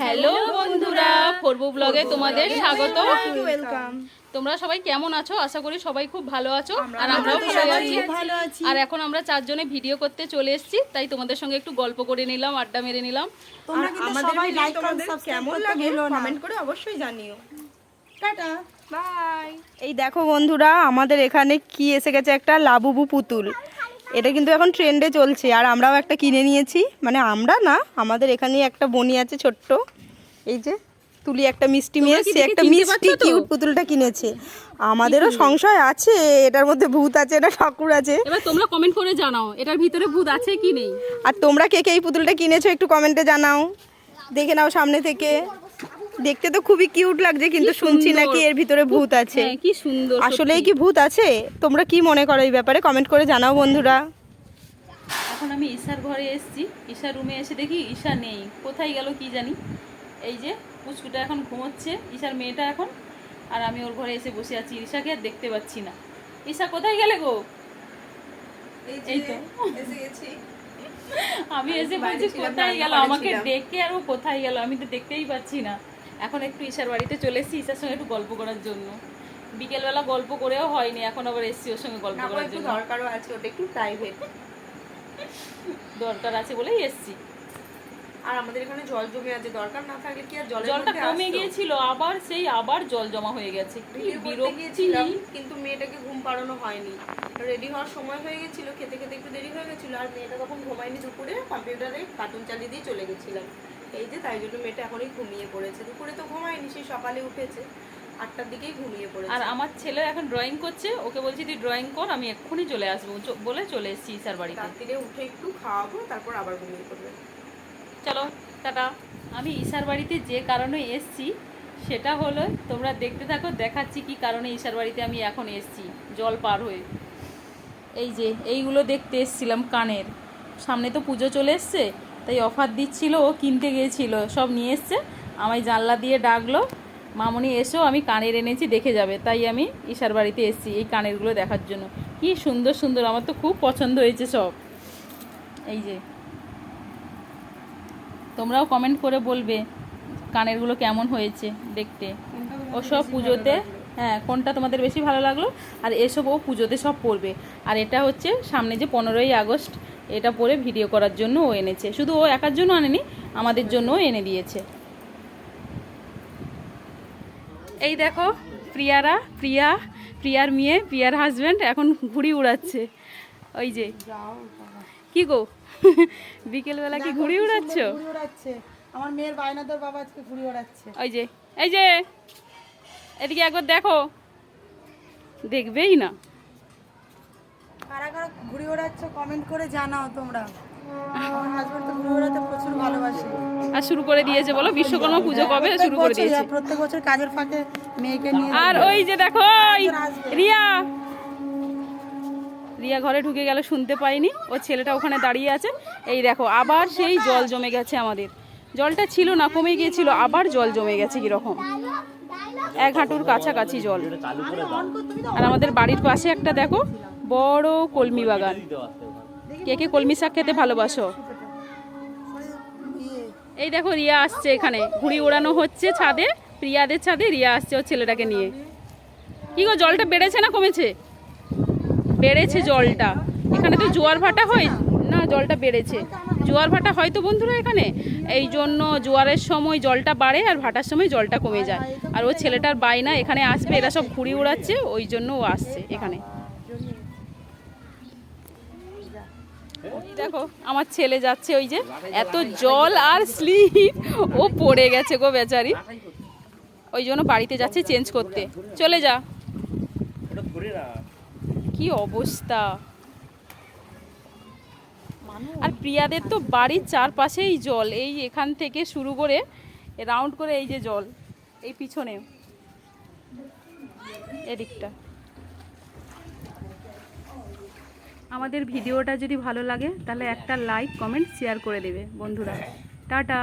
Hello বন্ধুরা। পূর্ব ব্লগে তোমাদের স্বাগত। ওয়েলকাম তোমরা সবাই কেমন আছো? আশা করি সবাই খুব ভালো আছো। আর আমরাও ভালো আছি। আর এখন আমরা চারজনে ভিডিও করতে চলে এসেছি তাই তোমাদের সঙ্গে একটু গল্প করে নিলাম আড্ডা মেরে নিলাম। তোমরা কিন্তু সবাই লাইক তোমাদের কেমন লাগে কমেন্ট করে অবশ্যই জানিও। টাটা বাই এই দেখো বন্ধুরা আমাদের এখানে কি এসে গেছে একটা লাবুবু পুতুল। এটা কিন্তু এখন ট্রেন্ডে চলছে। আর আমরাও একটা কিনে নিয়েছি। মানে আমরা না আমাদের এখানে একটা বনি আছে ছোট্ট। এই যে তুলি একটা মিষ্টি মেয়ে কি সে একটা মিষ্টি কিউট পুতুলটা কিনেছে। আমাদেরও সংশয় আছে এটার মধ্যে ভূত আছে এটা ঠাকুর আছে। এবার তোমরা কমেন্ট করে জানাও এটার ভিতরে ভূত আছে কি নেই? আর তোমরা কে কে এই পুতুলটা কিনেছো একটু কমেন্টে জানাও। দেখে নাও সামনে থেকে। দেখতে তো খুবই কিউট লাগছে কিন্তু শুনছি। নাকি এর ভিতরে ভূত আছে। হ্যাঁ কি সুন্দর আসলেই কি ভূত আছে? তোমরা কি মনে করো এই ব্যাপারে? কমেন্ট করে জানাও বন্ধুরা। এখন আমি ঈশার ঘরে এসেছি। ঈশার রুমে এসে দেখি ঈশা নেই। কোথায় গেল কি জানি। এই যে পুচকুটা এখন ঘুমোচ্ছে। ঈশার মেয়েটা এখন। আর আমি ওর ঘরে এসে বসে আছি। ঈশাকে আর দেখতে পাচ্ছি না। ঈশা কোথায় গেলে গো? এই তো। আমি এসে বলছি কোথায় গেল? আমাকে ডেকে আর ও কোথায় গেল? আমি তো দেখতেই পাচ্ছি না। এখন একটু ঈশার বাড়িতে চলে এসেছি ঈশার সঙ্গে একটু গল্প করার জন্য। বিকেলবেলা গল্প করেও হয়নি এখন আবার এসছি ওর সঙ্গে গল্প করার জন্য। দরকারও আছে ওটা একটু প্রাইভেট দরকার আছে বলেই এসছি। আর আমাদের এখানে জল জমে আছে দরকার না থাকলে কি আর জলের জলটা কমে গিয়েছিল আবার সেই আবার জল জমা হয়ে গেছে। কি বিরক্তি কিন্তু মেয়েটাকে ঘুম পাড়ানো হয়নি। রেডি হওয়ার সময় হয়ে গেছিল খেতে খেতে একটু দেরি হয়ে গেছিল আর মেয়েটা তখন ঘুমায়নি দুপুরে কম্পিউটারে কার্টুন চালিয়ে দিয়ে চলে গেছিলাম। এই যে তাই জন্য মেয়েটা এখনই ঘুমিয়ে পড়েছে। দুপুরে তো ঘুমায়নি সেই সকালে উঠেছে আটটার দিকেই ঘুমিয়ে পড়েছে। আর আমার ছেলে এখন ড্রয়িং করছে ওকে বলছি তুই ড্রয়িং কর আমি এক্ষুনি চলে আসব। বলে চলে এসেছি স্যার বাড়িতে। রাত্রিরে উঠে একটু খাওয়াবো তারপর আবার ঘুমিয়ে পড়বে। চলো, টাটা। আমি ঈশার বাড়িতে যে কারণে এসছি, সেটা হলো তোমরা দেখতে থাকো, দেখাচ্ছি কি কারণে ঈশার বাড়িতে আমি এখন এসছি, জল পার হয়ে। এই যে, এইগুলো দেখতে এসছিলাম কানের। সামনে তো পুজো চলে এসছে, তাই অফার দিচ্ছিল, ও কিনতে গিয়েছিল, সব নিয়ে এসছে। আমায় জানলা দিয়ে ডাকলো, মামনি, এসো, আমি কানের এনেছি, দেখে যাবে। তাই আমি ঈশার বাড়িতে এসেছি, এই কানেরগুলো দেখার জন্য। কি সুন্দর সুন্দর, আমার তো খুব পছন্দ হয়েছে সব। এই যে তোমরাও কমেন্ট করে বলবে কানেরগুলো কেমন হয়েছে দেখতে। ওসব পুজোতে হ্যাঁ কোনটা তোমাদের বেশি ভালো লাগল? আর এসব ও পুজোতে সব পরবে। আর এটা হচ্ছে সামনে যে পনেরোই আগস্ট, এটা পরে ভিডিও করার জন্য ও এনেছে। শুধু ও একার জন্য আনেনি, আমাদের জন্যও এনে দিয়েছে। এই দেখো, প্রিয়ারা, প্রিয়া, প্রিয়ার মেয়ে, প্রিয়ার হাজব্যান্ড এখন ঘুড়ি উড়াচ্ছে। ওই যে কি গো? বিকেলবেলা কি ঘুড়ি উড়াচ্ছ? ঘুড়ি আমার মেয়ের বায়নাদার বাবা আজকে ঘুড়ি ওড়াচ্ছে ওই যে এই যে এদিকে একবার দেখো। দেখবেই না। কারা কারা ঘুড়ি ওড়াচ্ছে কমেন্ট করে জানাও তোমরা। আমার হাজবেন্ড তো ঘুড়ি ওড়াতে প্রচুর ভালোবাসে। আর শুরু করে দিয়েছে বলো বিশ্বকর্মা পুজো কবে শুরু করে দিয়েছে? প্রত্যেক বছর কাজের ফাঁকে মেয়েকে নিয়ে আর ওই যে দেখো রিয়া রিয়া ঘরে ঢুকে গেল, শুনতে পাইনি। ও ছেলেটা ওখানে দাঁড়িয়ে আছে। এই দেখো, আবার সেই জল জমে গেছে আমাদের। জলটা ছিল না, কমে গিয়েছিল, আবার জল জমে গেছে কীরকম। এক হাঁটুর কাছাকাছি জল। আর আমাদের বাড়ির পাশে একটা দেখো, বড় কলমি বাগান। কে কে কলমি শাক খেতে ভালোবাসো? এই দেখো, রিয়া আসছে এখানে। ঘুড়ি ওড়ানো হচ্ছে ছাদে, প্রিয়াদের ছাদে রিয়া আসছে ওর ছেলেটাকে নিয়ে। কি গো, জলটা বেড়েছে না কমেছে? বেড়েছে জলটা। এখানে তো জোয়ার ভাটা হয়? না, জলটা বেড়েছে। জোয়ার ভাটা হয় তো বন্ধুরা এখানে? এই জন্য জোয়ারের সময় জলটা বাড়ে আর ভাটার সময় জলটা কমে যায়। আর ও ছেলেটার বায়না এখানে আসবে, এরা সব ঘুড়ি উড়াচ্ছে, ওই জন্য ও আসছে এখানে। দেখো, আমার ছেলে যাচ্ছে ওই যে, এত জল আর স্লিপ। ও পড়ে গেছে গো বেচারি। ওই জন্য বাড়িতে যাচ্ছে চেঞ্জ করতে। চলে যা। কি অবস্থা? আর প্রিয়াদের তো বাড়ির চারপাশেই জল। এই এখান থেকে শুরু করে রাউন্ড করে এই যে জল এই পিছনে। এদিকটা। আমাদের ভিডিওটা যদি ভালো লাগে তাহলে একটা লাইক কমেন্ট শেয়ার করে দেবে বন্ধুরা। টাটা।